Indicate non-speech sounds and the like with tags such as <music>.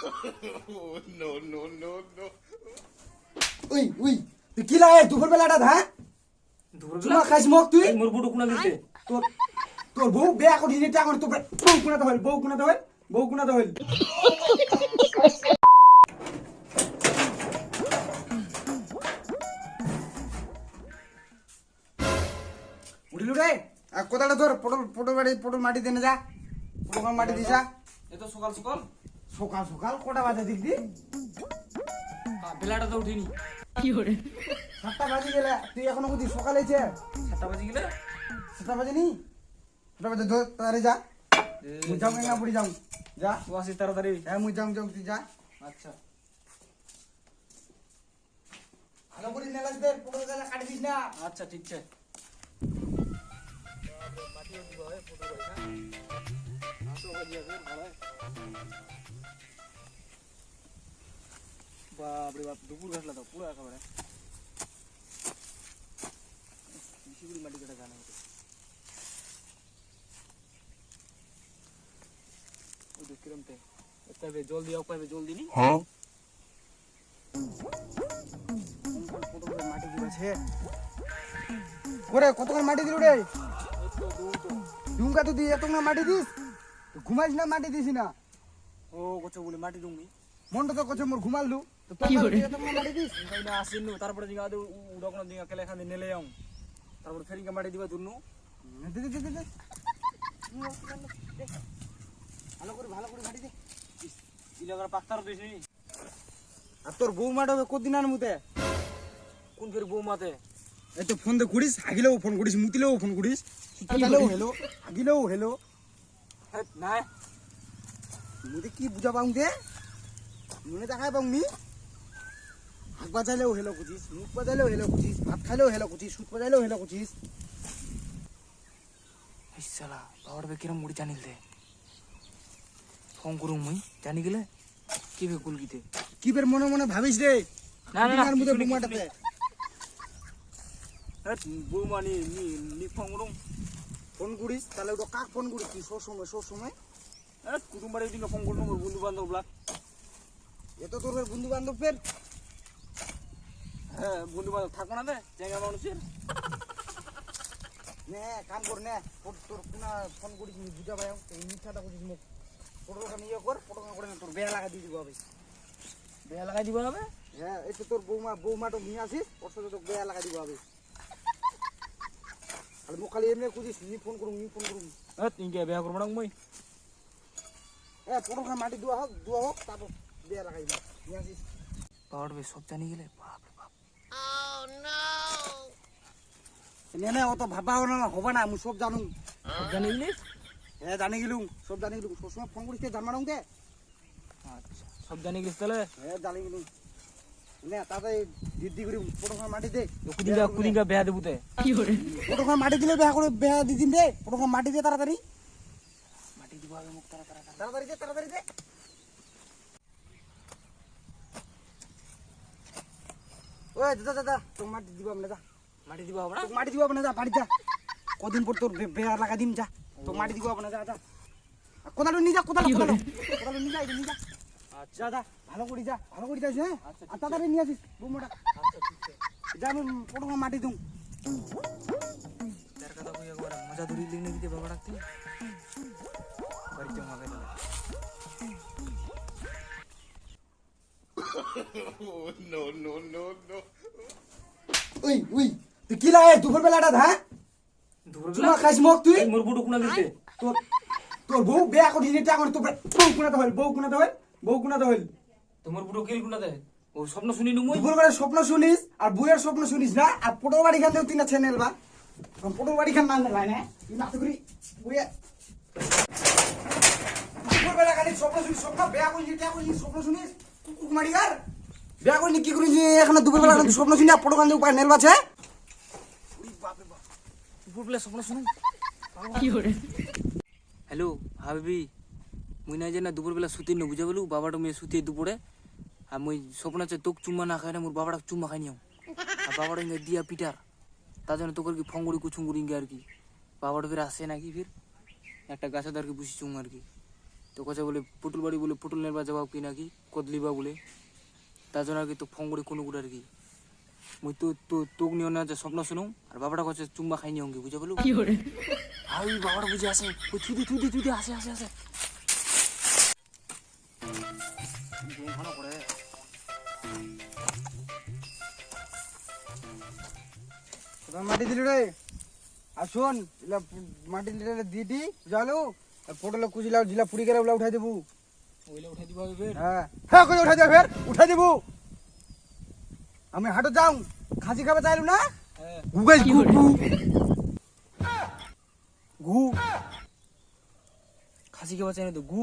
<laughs> We we তুই কি লাগে দুপুর বেলাটা হ্যাঁ চুমা খাইস মোক তুই? মোর বুড়ো কোনা দিতে তোর তোর বউ বেয়া করি নিতে এখন তোর বউ কোনাতে হইল বউ কোনাতে হইল বউ কোনাতে হইল। উঠিলু রে? আর কোথাটা তোর পটল পটল বাড়ি পটল মাটি দেনে যা। পটল মাটি যা এত সকাল সকাল। সকাল সকাল কটা বাজে দিক দি বেলাটা তো উঠিনি। কি করে? সাতটা বাজে গেলে তুই এখনও বুঝি সকাল হয়েছে? সাতটা বাজে গেলে? সাতটা বাজে নি সাতটা বাজে ধর তাড়াতাড়ি যা। মুই যাও গঙ্গা পুরি যাও। যা। তো আসিস তাড়াতাড়ি। হ্যাঁ মুই যাও যাও তুই যা। আচ্ছা। ভালো করে নেলাস দে পটল গাছ কাটি দিস না। আচ্ছা ঠিক আছে। বাপরে বাপ দুপুর ঘাসলা তো পুরো একেবারে। বেশি মাটি কাটা জানা হতো ওই দেখ কিরম তে। জল দিও পাইবে জল দিনি পটল মাটি দিবাছে ওরে কতক্ষণ মাটি দিল রে? দুমকা তুই এত না মাটি দিস। ঘুমাইস না মাটি দিস না? ও কচ্ছ বলে মাটি দুমি মনটা তো কছে মোর ঘুমাললু তো তোর এত মাটি দিস না আসিনু তারপরে দিঙা দে উড়কন দিঙা কেলে খান নেলে যাও তারপরে ফেরিঙ্গা মাটি দিবা দুনু দে দে দে দে ভালো করে ভালো করে মাটি দে। ইলাগার পাক্তার দিছি আর তোর বউ মাটা কদিন আন মুতে? কোন ফের বউ মাতে? এই তো ফোন দে করিস হাগিলেও ফোন করিস মুতিলেও ফোন করিস হেলো হাগিলেও হেলো। কি বুঝা পাউং দে? মনে দেখাই পাউং নি হাক বাজাইলেও হেলো খুঁজিস মুখ বাজাইলেও হেলো খুঁজিস ভাত খাইলেও হেলো খুঁজিস সুত বাজাইলেও হেলো খুঁজিস। ইসালা পাওয়ার বে কিরম মুড়ি জানিল দে? ফোন করুম মুই জানি গেলে? কি বে কুলকিতে কি বের মনে মনে ভাবিস রে? না, না, আর মুতে বুমাটাতে হেট বউ মানি নি নি ফোন করুম। ফোন করিস তাহলে ওটা কাক ফোন করিস তুই? সব সময় সব সময়। হেট কুটুম বাড়ি দিকে ফোন করুম বন্ধু বান্ধব ব্লাক এত তোর বন্ধু বান্ধব ফের হ্যাঁ বন্ধু বান্ধব থাকো না জায়গা মানুষের। <laughs> নে কাম কর নে। তোর- তোর কোনা ফোন করিস নি বুঝা পাই এই মিথ্যাটা করিস মুখ। ফটোটা নিয়ে কর ফটোটা করে তোর বেয়া লাগা দিয়ে দিব হবে বেয়া লাগাই দিবা হবে হ্যাঁ এই তোর বৌমা বৌমাটা নিয়ে আসিস ওর সাথে তোর বেয়া লাগা দিব হবে আর মুখ খালি এমনি খুঁজিস নি ফোন করুন নি ফোন করুন হেট ইনকে বেয়া করব না মুই? হ্যাঁ ফটোটা মাটি দেওয়া হোক দেওয়া হোক তারপর বেয়া লাগাই পাওয়ার বে সব জানি গেলে বাপ রে বাপ। নে নে অত ভাবা হবে না হবে না আমি সব জানু জানি গেলে? হ্যাঁ জানি গেলুম সব জানি গেলুম। সবসময় ফোন করিস জানবা দে আচ্ছা সব জানি গেলিস তাহলে? হ্যাঁ জানি গেলুম। নে তাতে দিদি করি ফটোটা মাটি দে। কুদিঙ্গা কুদিঙ্গা বেয়া দেবুতে ফটোটা মাটি দিলে বেয়া করে বেয়া দি দিন দে ফটোটা মাটি দে তাড়াতাড়ি। মাটি দিব হবে মুখ তারা তারা তাড়াতাড়ি দে তাড়াতাড়ি দে। ওই দাদা দাদা তোর মাটি দিব না যা। মাটি দিব মাটি দিব না যা বাড়ি যা। কদিন পর তোর বে- বেয়া লাগা দিন যা। তোর মাটি দিব না যা যা। কোদালো নিয়ে যা কোদালো কোদালো। কোদালো নিয়ে যা নিয়ে যা। আচ্ছা। যা যা ভালো করে যা ভালো করে যাস হ্যাঁ? আচ্ছা, আর তাড়াতাড়ি নিয়ে আসিস বুমোটা আচ্ছা ঠিক আছে। যা আমি প্রথমে মাটি দিম তার কথা কই একবার মজা ধরি লিনে দিতে বাবা ডাকতে? বাড়িতে মাগে দিলে ওই ওই তুই কি লাগে দুপুর বেলাটা হ্যাঁ? দুপুর খাইস মোক তুই? মোর বুড়ো কোনা দিতে। তোর তোর বউ বেয়া করে নিতে এখন তোর বউ কোনাতে হইল বউ কোনাতে হইল বউ কোনাতে হইল। তোমার বুড়ো কিল কোনা দে ও স্বপ্ন শুনি নু মুই দুপুর বেলা স্বপ্ন শুনিস আর বউয়ের স্বপ্ন শুনিস না আর পটল বাড়ি খান তুই না ছেনেল বা পটল বাড়ি খান না নেলাই না তুই নাতে করি বউয়ে। দুপুর বেলা খালি স্বপ্ন শুনিস স্বপ্ন বেয়া করে নিতে এখন স্বপ্ন শুনিস? কুকুর মারি আর। বেয়া করে নি কি করিস এখন দুপুর বেলা খালি স্বপ্ন শুনি আর পটল খান উপায় নেল বাছে দুপুর বেলা স্বপ্ন শুনু। হ্যালো হাবিবি। মুই নাই যে না দুপুর বেলা সুতি নো বুঝা বলু বাবাটা মেয়ে সুতি দুপুরে আর মুই স্বপ্ন আছে তোক চুম্মা না খাই না মোর বাবাটা চুম্মা খাই নিও আর বাবাটা ইঙ্গে দিয়া পিটার তার জন্য তোকে আর কি ফঙ্গুড়ি কুচুঙ্গুড়ি ইঙ্গে আর কি। বাবাটা ফির আসে নাকি ফির একটা গাছে আর কি বুঝি চুং আর কি। তো কথা বলে পুটুল বাড়ি বলে পুটুল নেবা যাবা কি নাকি কদলিবা বলে। তার জন্য আর কি তো করে কোনো গুড় আর কি। মুই তো তো তোক নিও না যে স্বপ্ন শুনো আর বাবাটা কাছে চুম্বা খাই নিও বুঝা বলো? আর বাবাটা বুঝে আসে তুই তুই দি তুই দি আসে আসে। ঘন করে। মাটি দিলি রে। আর শোন মাটি দিলে দিয়ে দি জালু আর পটলে কুচিলা জিলা পুরি করে ওলা উঠাই দেবো। ওইলে উঠাই দিবা ফের। হ্যাঁ। হ্যাঁ করে উঠাই দেবে ফের। উঠাই দেবো। আমি হাটে যাও খাসি খাবে চাইলু না? হ্যাঁ। গুগাই গু গু গু খাসি কে বাঁচাই না তো গু